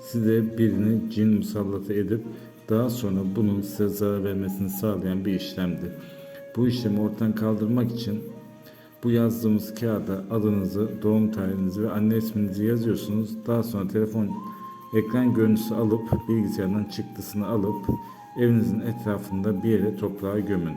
size birini cin musallatı edip daha sonra bunun size zarar vermesini sağlayan bir işlemdi. Bu işlemi ortadan kaldırmak için bu yazdığımız kağıda adınızı, doğum tarihinizi ve anne isminizi yazıyorsunuz. Daha sonra telefon ekran görüntüsü alıp bilgisayardan çıktısını alıp evinizin etrafında bir yere toprağa gömün.